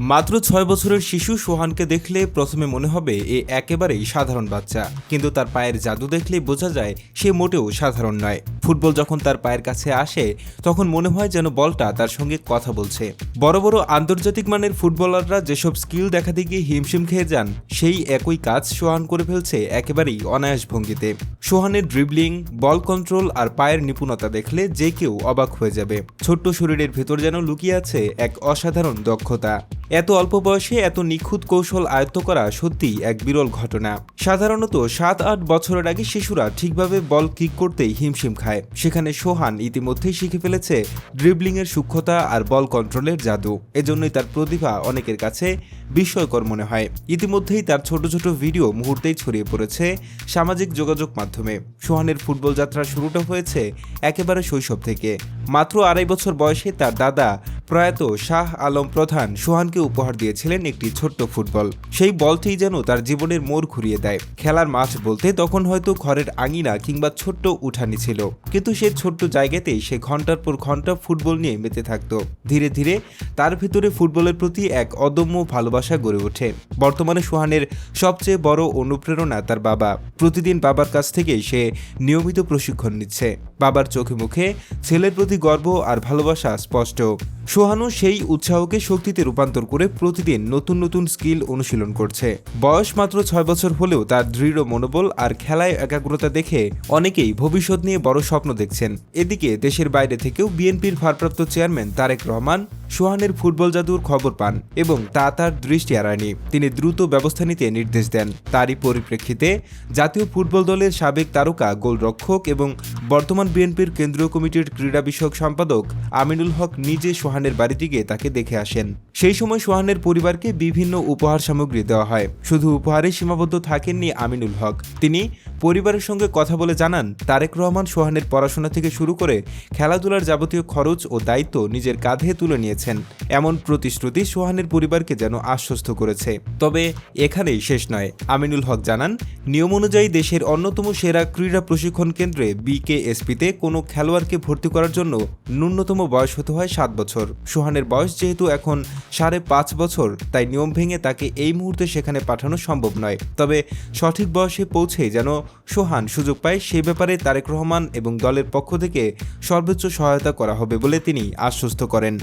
মাত্র ছয় বছরের শিশু সোহানকে দেখলে প্রথমে মনে হবে এ একেবারেই সাধারণ বাচ্চা। কিন্তু তার পায়ের জাদু দেখলে বোঝা যায় সে মোটেও সাধারণ নয়। ফুটবল যখন তার পায়ের কাছে আসে, তখন মনে হয় যেন বলটা তার সঙ্গে কথা বলছে। বড় বড় আন্তর্জাতিক মানের ফুটবলাররা যেসব স্কিল দেখাতে গিয়ে হিমশিম খেয়ে যান, সেই একই কাজ সোহান করে ফেলছে একেবারেই অনায়াস ভঙ্গিতে সোহানের ড্রিবলিং বল কন্ট্রোল আর পায়ের নিপুণতা দেখলে যে কেউ অবাক হয়ে যাবে। ছোট্ট শরীরের ভেতর যেন লুকিয়ে আছে এক অসাধারণ দক্ষতা। এত অল্প বয়সে এত নিখুঁত কৌশল আয়ত্ত করা সত্যিই এক বিরল ঘটনা। সাধারণত সাত আট বছরের আগে শিশুরা ঠিকভাবে বল কিক করতেই হিমশিম খায়। সেখানে সোহান ইতিমধ্যেই শিখে ফেলেছে ড্রিবলিংয়ের সূক্ষ্মতা আর বল কন্ট্রোলের জাদু। এজন্যই তার প্রতিভা অনেকের কাছে বিস্ময়কর মনে হয়। ইতিমধ্যেই তার ছোট ছোট ভিডিও মুহূর্তেই ছড়িয়ে পড়েছে সামাজিক যোগাযোগ মাধ্যমে। সোহানের ফুটবল যাত্রা শুরুটা হয়েছে একেবারে শৈশব থেকে। মাত্র আড়াই বছর বয়সে তার দাদা প্রয়াত শাহ আলম প্রধান সোহানকে উপহার দিয়েছিলেন একটি ছোট্ট ফুটবল। সেই বলটি যেন তার জীবনের মোড় ঘুরিয়ে দেয়। খেলার মাঠ বলতে তখন হয়তো ঘরের আঙিনা কিংবা ছোট্ট উঠানি ছিল। কিন্তু সে ছোট্ট জায়গাতেই সে ঘণ্টার পর ঘণ্টা ফুটবল নিয়ে মেতে থাকতো। ধীরে ধীরে তার ভিতরে ফুটবলের প্রতি এক অদম্য ভালোবাসা গড়ে ওঠে। বর্তমানে সোহানের সবচেয়ে বড় অনুপ্রেরণা তার বাবা। প্রতিদিন বাবার কাছ থেকেই সে নিয়মিত প্রশিক্ষণ নিচ্ছে। বাবার চোখে মুখে ছেলের প্রতি গর্ব আর ভালোবাসা স্পষ্ট। সোহানু সেই উৎসাহকে শক্তিতে রূপান্তর করে প্রতিদিন নতুন নতুন স্কিল অনুশীলন করছে। বয়স মাত্র ছয় বছর হলেও তার দৃঢ় মনোবল আর খেলায় একাগ্রতা দেখে অনেকেই ভবিষ্যৎ নিয়ে বড় স্বপ্ন দেখছেন। এদিকে দেশের বাইরে থেকেও বিএনপির ভারপ্রাপ্ত চেয়ারম্যান তারেক রহমান সোহানের ফুটবল জাদুর খবর পান এবং তা তার দৃষ্টি এড়ায়নি। তিনি দ্রুত ব্যবস্থা নিতে নির্দেশ দেন। তারই পরিপ্রেক্ষিতে জাতীয় ফুটবল দলের সাবেক তারকা, গোলরক্ষক এবং বর্তমান বিএনপির কেন্দ্রীয় কমিটির ক্রীড়া বিষয়ক সম্পাদক আমিনুল হক নিজে সোহানের বাড়িতে গিয়ে তাকে দেখে আসেন। সেই সময় সোহানের পরিবারকে বিভিন্ন উপহার সামগ্রী দেওয়া হয়। শুধু উপহারে সীমাবদ্ধ থাকেননি আমিনুল হক। তিনি পরিবারের সঙ্গে কথা বলে জানান, তারেক রহমান সোহানের পড়াশোনা থেকে শুরু করে খেলাধুলার যাবতীয় খরচ ও দায়িত্ব নিজের কাঁধে তুলে নিয়েছেন। এমন প্রতিশ্রুতি সোহানের পরিবারকে যেন আশ্বস্ত করেছে। তবে এখানেই শেষ নয়। আমিনুল হক জানান, নিয়ম অনুযায়ী দেশের অন্যতম সেরা ক্রীড়া প্রশিক্ষণ কেন্দ্রে বিকেএসপিতে কোনো খেলোয়াড়কে ভর্তি করার জন্য ন্যূনতম বয়স হতে হয় সাত বছর। সোহানের বয়স যেহেতু এখন সাড়ে পাঁচ বছর, তাই নিয়ম ভেঙে তাকে এই মুহূর্তে সেখানে পাঠানো সম্ভব নয়। তবে সঠিক বয়সে পৌঁছে যেন সোহান সুযোগ পায় সে ব্যাপারে তারেক রহমান এবং দলের পক্ষ থেকে সর্বোচ্চ সহায়তা করা হবে বলে তিনি আশ্বস্ত করেন।